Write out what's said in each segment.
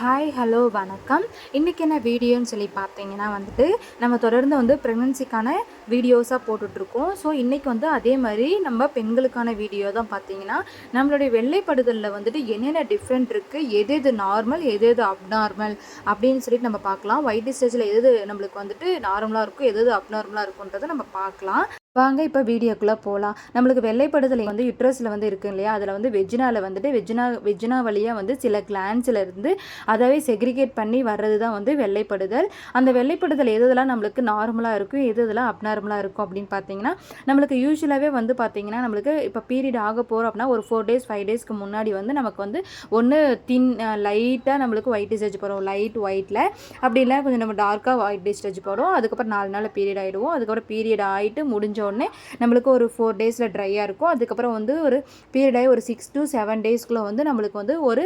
Hi hello வணக்கம். இன்றைக்கி என்ன வீடியோன்னு சொல்லி பார்த்தீங்கன்னா வந்துட்டு நம்ம தொடர்ந்து வந்து ப்ரெக்னென்சிக்கான வீடியோஸாக போட்டுட்ருக்கோம். ஸோ இன்றைக்கி வந்து அதே மாதிரி நம்ம பெண்களுக்கான வீடியோ தான் பார்த்தீங்கன்னா நம்மளுடைய வெள்ளைப்படுதலில் வந்துட்டு என்னென்ன டிஃப்ரெண்ட் இருக்குது எது எது நார்மல் எது எது அப்நார்மல் அப்படின்னு சொல்லிட்டு நம்ம பார்க்கலாம். ஒயிட் ஸ்டேஜில் எது நம்மளுக்கு வந்துட்டு நார்மலாக இருக்கும் எது எது அப்நார்மலாக இருக்குன்றதை நம்ம பார்க்கலாம். வாங்க இப்போ வீடியோக்குள்ளே போகலாம் நம்மளுக்கு வெள்ளைப்படுதலை வந்து யுட்ரஸில் வந்து இருக்கு இல்லையா? அதில் வந்து வெஜினாவில் வந்துட்டு வெஜினா வெஜினா வழியாக வந்து சில கிளான்ஸில் இருந்து அதாவே செக்ரிகேட் பண்ணி வர்றது தான் வந்து வெள்ளைப்படுதல். அந்த வெள்ளைப்படுதல் எது எதெல்லாம் நம்மளுக்கு நார்மலாக இருக்கும் எது எதெல்லாம் அப்நார்மலாக இருக்கும் அப்படின்னு பார்த்தீங்கன்னா நம்மளுக்கு யூஸ்வலாகவே வந்து பார்த்தீங்கன்னா நம்மளுக்கு இப்போ பீரியட் ஆக போகிறோம் அப்படின்னா ஒரு ஃபோர் டேஸ் ஃபைவ் டேஸ்க்கு முன்னாடி வந்து நமக்கு வந்து ஒன்று தின் லைட்டாக நம்மளுக்கு ஒயிட் டிஸ்டேஜ் போகிறோம் லைட் ஒயிட்டில் அப்படி இல்லை கொஞ்சம் நம்ம டார்க்காக ஒயிட் டிஸ்டேஜ் போகிறோம் அதுக்கப்புறம் நாலு நாள் பீரியட் ஆகிடுவோம் அதுக்கப்புறம் பீரியட் ஆகிட்டு முடிஞ்ச உடனே நம்மளுக்கு ஒரு ஃபோர் டேஸில் ட்ரையாக இருக்கும். அதுக்கப்புறம் வந்து ஒரு பீரியட் ஆகி ஒரு சிக்ஸ் டு செவன் டேஸ்க்குள்ளே வந்து நம்மளுக்கு வந்து ஒரு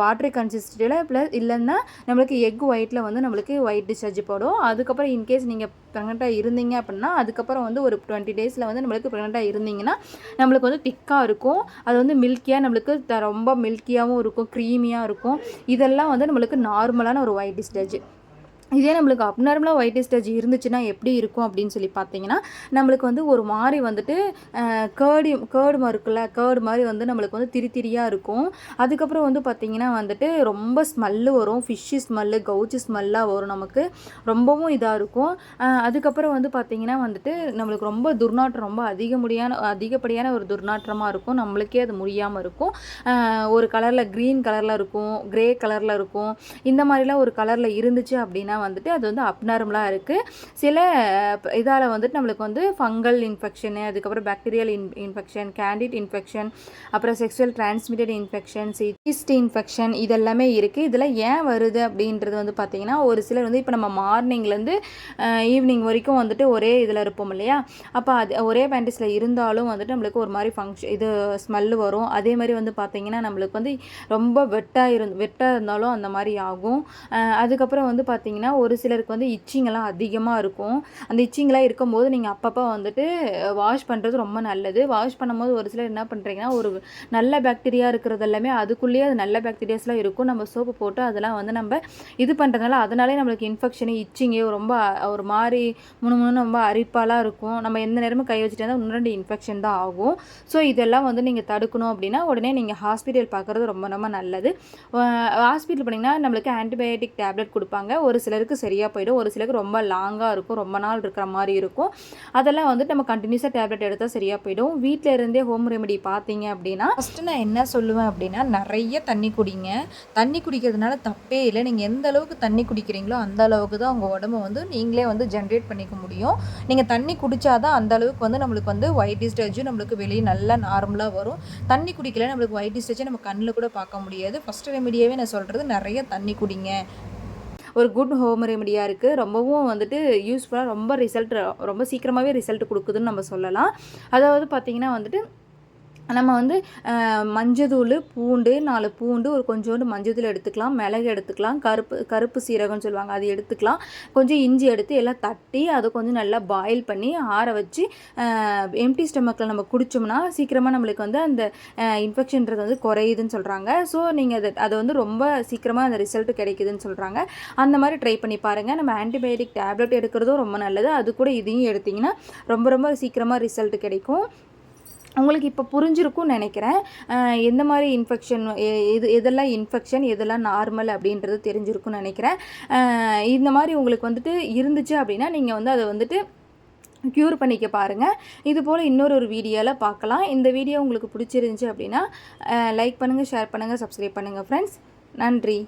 வாட்டர் கன்சிஸ்டன்சியில் ப்ளஸ் இல்லைன்னா நம்மளுக்கு எக் ஒயிட்டில் வந்து நம்மளுக்கு ஒயிட் டிஸ்சார்ஜ் போடும். அதுக்கப்புறம் இன்கேஸ் நீங்கள் ப்ரெக்னெண்ட்டாக இருந்தீங்க அப்படின்னா அதுக்கப்புறம் வந்து ஒரு டுவெண்ட்டி டேஸில் வந்து நம்மளுக்கு ப்ரெக்னெண்ட்டாக இருந்தீங்கன்னா நம்மளுக்கு வந்து திக்காக இருக்கும். அது வந்து மில்கியாக நம்மளுக்கு த ரொம்ப மில்கியாகவும் இருக்கும் க்ரீமியாக இருக்கும். இதெல்லாம் வந்து நம்மளுக்கு நார்மலான ஒரு ஒயிட் டிஸ்டேஜ் இதே நம்மளுக்கு அப்நார்மலாக ஒயிட் ஸ்டேஜ் இருந்துச்சுன்னா எப்படி இருக்கும் அப்படின்னு சொல்லி பார்த்தீங்கன்னா நம்மளுக்கு வந்து ஒரு மாதிரி வந்துட்டு கேர்டு கேர்டு இருக்குல்ல கேர்டு மாதிரி வந்து நம்மளுக்கு வந்து திரி திரியாக இருக்கும். அதுக்கப்புறம் வந்து பார்த்திங்கன்னா வந்துட்டு ரொம்ப ஸ்மெல்லு வரும் ஃபிஷ்ஷு ஸ்மெல்லு கவுச்சு ஸ்மெல்லாக வரும் நமக்கு. ரொம்பவும் இதாக இருக்கும். அதுக்கப்புறம் வந்து பார்த்திங்கன்னா வந்துட்டு நம்மளுக்கு ரொம்ப துர்நாற்றம் ரொம்ப அதிகமுடியான அதிகப்படியான ஒரு துர்நாற்றமாக இருக்கும். நம்மளுக்கே அது முடியாமல் இருக்கும். ஒரு கலரில் க்ரீன் கலரில் இருக்கும் க்ரே கலரில் இருக்கும். இந்த மாதிரிலாம் ஒரு கலரில் இருந்துச்சு அப்படின்னா வந்துட்டு அது வந்து அப்நார்மலாக இருக்குது சில இதால் வந்துட்டு நம்மளுக்கு வந்து ஃபங்கல் இன்ஃபெக்ஷனு அதுக்கப்புறம் bacterial in infection candid infection அப்புறம் sexual transmitted infection cyst infection இதெல்லாமே இருக்குது இதில் ஏன் வருது அப்படின்றது வந்து பார்த்திங்கன்னா ஒரு சிலர் வந்து இப்போ நம்ம மார்னிங்லேருந்து ஈவினிங் வரைக்கும் வந்துட்டு ஒரே இதில் இருப்போம் இல்லையா? அப்போ அது ஒரே பேண்டிஸில் இருந்தாலும் வந்துட்டு நம்மளுக்கு ஒரு மாதிரி ஃபங்க்ஷன் இது ஸ்மெல்லு வரும். அதே மாதிரி வந்து பார்த்திங்கன்னா நம்மளுக்கு வந்து ரொம்ப வெட்டாக இருந்து வெட்டாக இருந்தாலும் அந்த மாதிரி ஆகும். அதுக்கப்புறம் வந்து பார்த்திங்கன்னா பார்த்தீங்கன்னா ஒரு சிலருக்கு வந்து இச்சிங்கெல்லாம் அதிகமாக இருக்கும். அந்த இச்சிங்கெல்லாம் இருக்கும்போது நீங்கள் அப்பப்போ வந்துட்டு வாஷ் பண்ணுறது ரொம்ப நல்லது. வாஷ் பண்ணும்போது ஒரு சிலர் என்ன பண்ணுறீங்கன்னா ஒரு நல்ல பாக்டீரியா இருக்கிறது எல்லாமே அதுக்குள்ளேயே அது நல்ல பாக்டீரியாஸ்லாம் இருக்கும். நம்ம சோப்பு போட்டு அதெல்லாம் வந்து நம்ம இது பண்ணுறதுனால அதனாலே நம்மளுக்கு இன்ஃபெக்ஷனு இச்சிங்கு ரொம்ப ஒரு மாதிரி முணு முணுன்னு ரொம்ப அரிப்பாலாம் இருக்கும். நம்ம எந்த நேரமும் கை வச்சுட்டு இருந்தால் இன்னும் ரெண்டு இன்ஃபெக்ஷன் தான் ஆகும். ஸோ இதெல்லாம் வந்து நீங்கள் தடுக்கணும் அப்படின்னா உடனே நீங்கள் ஹாஸ்பிட்டல் பார்க்குறது ரொம்ப ரொம்ப நல்லது. ஹாஸ்பிட்டல் போனீங்கன்னா நம்மளுக்கு ஆன்டிபயோட்டிக் டேப்லெட் கொடுப்பாங்க. ஒரு சில சிலருக்கு சரியாக போயிடும். ஒரு சிலருக்கு ரொம்ப லாங்காக இருக்கும். ரொம்ப நாள் இருக்கிற மாதிரி இருக்கும். அதெல்லாம் வந்துட்டு நம்ம கண்டினியூஸாக டேப்லெட் எடுத்தால் சரியாக போயிடும். வீட்டில் இருந்தே ஹோம் ரெமெடி பார்த்தீங்க அப்படின்னா ஃபஸ்ட்டு நான் என்ன சொல்லுவேன் அப்படின்னா நிறைய தண்ணி குடிங்க. தண்ணி குடிக்கிறதுனால தப்பே இல்லை. நீங்கள் எந்த அளவுக்கு தண்ணி குடிக்கிறீங்களோ அந்த அளவுக்கு தான் உங்கள் உடம்பு வந்து நீங்களே வந்து ஜென்ரேட் பண்ணிக்க முடியும். நீங்கள் தண்ணி குடித்தாதான் அந்த அளவுக்கு வந்து நம்மளுக்கு வந்து ஒயிட் டிஸ்டேஜும் நம்மளுக்கு வெளியே நல்லா நார்மலாக வரும். தண்ணி குடிக்கல நம்மளுக்கு ஒயிட் டிஸ்டேஜை நம்ம கண்ணில் கூட பார்க்க முடியாது. ஃபஸ்ட்டு ரெமெடியாகவே நான் சொல்கிறது நிறைய தண்ணி குடிங்க. ஒரு குட் ஹோம் ரெமடியாக இருக்குது ரொம்பவும் வந்துட்டு யூஸ்ஃபுல்லாக ரொம்ப ரிசல்ட் ரொம்ப சீக்கிரமாகவே ரிசல்ட் கொடுக்குதுன்னு நம்ம சொல்லலாம். அதாவது பார்த்திங்கன்னா வந்துட்டு நம்ம வந்து மஞ்சத்தூள் பூண்டு நாலு பூண்டு ஒரு கொஞ்சோண்டு மஞ்சத்தூள் எடுத்துக்கலாம். மிளகு எடுத்துக்கலாம். கருப்பு கருப்பு சீரகம்னு சொல்லுவாங்க. அது எடுத்துக்கலாம். கொஞ்சம் இஞ்சி எடுத்து எல்லாம் தட்டி அதை கொஞ்சம் நல்லா பாயில் பண்ணி ஆற வச்சு எம்டி ஸ்டமக்கில் நம்ம குடித்தோம்னா சீக்கிரமாக நம்மளுக்கு வந்து அந்த இன்ஃபெக்ஷன்றது வந்து குறையுதுன்னு சொல்கிறாங்க ஸோ நீங்கள் அதை அதை வந்து ரொம்ப சீக்கிரமாக அந்த ரிசல்ட் கிடைக்குதுன்னு சொல்கிறாங்க அந்த மாதிரி ட்ரை பண்ணி பாருங்கள் நம்ம ஆன்டிபயோட்டிக் டேப்லெட் எடுக்கிறதும் ரொம்ப நல்லது. அது கூட இதையும் எடுத்திங்கன்னா ரொம்ப ரொம்ப சீக்கிரமாக ரிசல்ட் கிடைக்கும். உங்களுக்கு இப்போ புரிஞ்சிருக்கும்னு நினைக்கிறேன். எந்த மாதிரி இன்ஃபெக்ஷன் எது எதெல்லாம் இன்ஃபெக்ஷன் எதெல்லாம் நார்மல் அப்படின்றது தெரிஞ்சிருக்கும்னு நினைக்கிறேன். இந்த மாதிரி உங்களுக்கு வந்துட்டு இருந்துச்சு அப்படின்னா நீங்கள் வந்து அதை வந்துட்டு க்யூர் பண்ணிக்க பாருங்கள் இது போல் இன்னொரு ஒரு வீடியோவில் பார்க்கலாம். இந்த வீடியோ உங்களுக்கு பிடிச்சிருந்துச்சி அப்படின்னா லைக் பண்ணுங்கள் ஷேர் பண்ணுங்கள் சப்ஸ்கிரைப் பண்ணுங்கள் ஃப்ரெண்ட்ஸ் நன்றி.